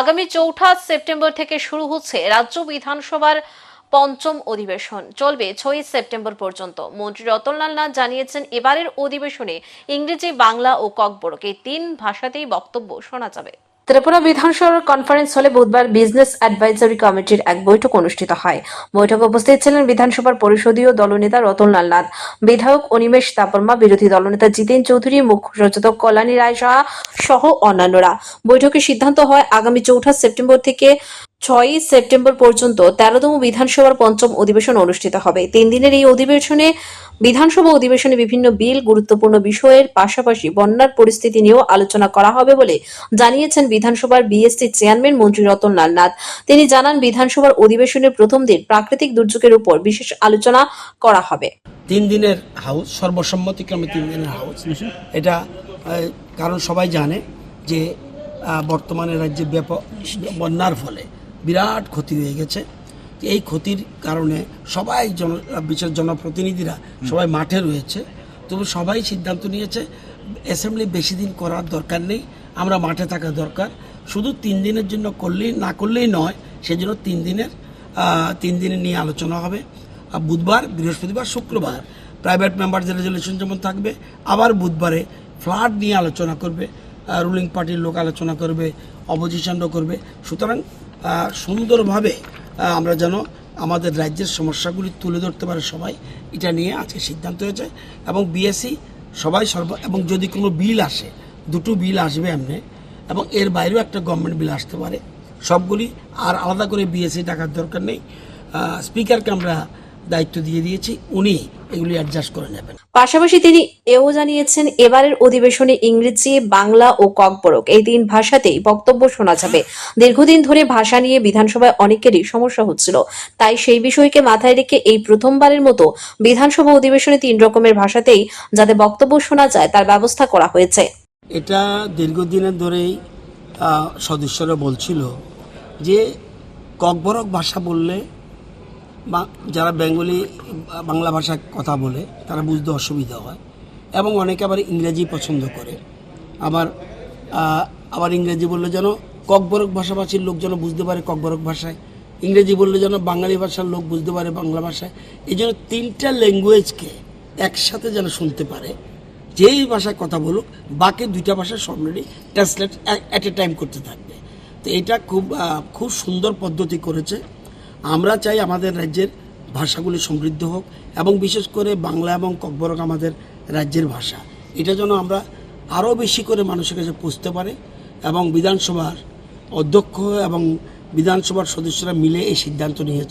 আগামী চৌঠা সেপ্টেম্বর থেকে শুরু হচ্ছে রাজ্য বিধানসভার পঞ্চম অধিবেশন। চলবে ছয় সেপ্টেম্বর পর্যন্ত। মন্ত্রী রতনলাল নাথ জানিয়েছেন, এবারের অধিবেশনে ইংরেজি, বাংলা ও ককবরক তিন ভাষাতেই বক্তব্য শোনা যাবে। ত্রিপুরা বিধানসভার কনফারেন্স হলে বুধবার বিজনেস অ্যাডভাইজারি কমিটির এক বৈঠক অনুষ্ঠিত হয়। বৈঠকে উপস্থিত ছিলেন বিধানসভার পরিষদীয় দলনেতা রতনলাল নাথ, বিধায়ক অনিমেষ তাপরমা, বিরোধী দলনেতা জিতেন চৌধুরী, মুখ্য সচেতক কল্যাণী রায় সাহা সহ অন্যান্যরা। বৈঠকে সিদ্ধান্ত হয় আগামী চৌঠা সেপ্টেম্বর থেকে ছয়ই সেপ্টেম্বর পর্যন্ত তেরোতম বিধানসভার পঞ্চম অধিবেশন অনুষ্ঠিত হবে। তিন দিনের এই অধিবেশনে বিধানসভা অধিবেশনে বিভিন্ন বিল, গুরুত্বপূর্ণ বিষয়ের পাশাপাশি বন্যার পরিস্থিতি নিয়েও আলোচনা করা হবে বলে জানিয়েছেন বিধানসভার বিএসসি চেয়ারম্যান মন্ত্রী রতনলাল নাথ। তিনি জানান, বিধানসভার অধিবেশনের প্রথম দিন প্রাকৃতিক দুর্যোগের উপর বিশেষ আলোচনা করা হবে। তিন দিনের হাউস, সর্বসম্মতিক্রমে তিন দিনের হাউস। এটা কারণ সবাই জানে যে বর্তমানে রাজ্যে ব্যাপক বন্যার ফলে বিরাট ক্ষতি হয়ে গেছে। এই ক্ষতির কারণে সবাই জন বিশেষ জনপ্রতিনিধিরা সবাই মাঠে রয়েছে। তবু সবাই সিদ্ধান্ত নিয়েছে অ্যাসেম্বলি বেশি দিন করার দরকার নেই আমরা মাঠে থাকা দরকার। শুধু তিন দিনের জন্য করলেই না করলেই নয় সেজন্য তিন দিনের তিন দিনের নিয়ে আলোচনা হবে। আর বুধবার বৃহস্পতিবার শুক্রবার প্রাইভেট মেম্বারদের রেজলিউশন যেমন থাকবে আবার বুধবারে ফ্লাড নিয়ে আলোচনা করবে রুলিং পার্টির লোক আলোচনা করবে অপোজিশনও করবে। সুতরাং সুন্দরভাবে আমরা যেন আমাদের রাজ্যের সমস্যাগুলি তুলে ধরতে পারে সবাই, এটা নিয়ে আজকে সিদ্ধান্ত হয়েছে। এবং বিএসসি সবাই সর্ব, এবং যদি কোনো বিল আসে, দুটো বিল আসবে এমনি, এবং এর বাইরেও একটা গভর্নমেন্ট বিল আসতে পারে। সবগুলি, আর আলাদা করে বিএসসি টাকার দরকার নেই। স্পিকারকে আমরা দায়িত্ব দিয়ে দিয়েছি উনি এগুলি অ্যাডজাস্ট করে নেবেন। পাশাপাশি তিনি এও জানিয়েছেন এবারের অধিবেশনে ইংরেজি বাংলা ও ককবরক এই তিন ভাষাতেই বক্তব্য শোনা যাবে। দীর্ঘদিন ধরে ভাষা নিয়ে বিধানসভায় অনেকেরই সমস্যা হচ্ছিল। তাই সেই বিষয়কে মাথায় রেখে এই প্রথমবারের মতো বিধানসভা অধিবেশনে তিন রকমের ভাষাতেই যাতে বক্তব্য শোনা যায় তার ব্যবস্থা করা হয়েছে। এটা দীর্ঘদিনের ধরেই সদস্যরা বলছিল যে ককবরক ভাষা বললে যারা বেঙ্গলি, বাংলা ভাষা কথা বলে, তারা বুঝতে অসুবিধা হয়। এবং অনেকে আবার ইংরেজি পছন্দ করে। আবার আবার ইংরেজি বললে যেন ককবরক ভাষাভাষীর লোক যেন বুঝতে পারে ককবরক ভাষায়। ইংরেজি বললে যেন বাঙালি ভাষার লোক বুঝতে পারে বাংলা ভাষায়। এই জন্য তিনটা ল্যাঙ্গুয়েজকে একসাথে যেন শুনতে পারে। যেই ভাষায় কথা বলুক, বাকি দুইটা ভাষা সবমিলি ট্রান্সলেট অ্যাট এ টাইম করতে থাকবে। তো এটা খুব খুব সুন্দর পদ্ধতি করেছে। আমরা চাই আমাদের রাজ্যের ভাষাগুলি সমৃদ্ধ হোক এবং বিশেষ করে বাংলা এবং ককবরক আমাদের রাজ্যের ভাষা। এটা যেন আমরা আরও বেশি করে মানুষের কাছে পৌঁছতে পারে এবং বিধানসভার অধ্যক্ষ এবং বিধানসভার সদস্যরা মিলে এই সিদ্ধান্ত নিয়েছে।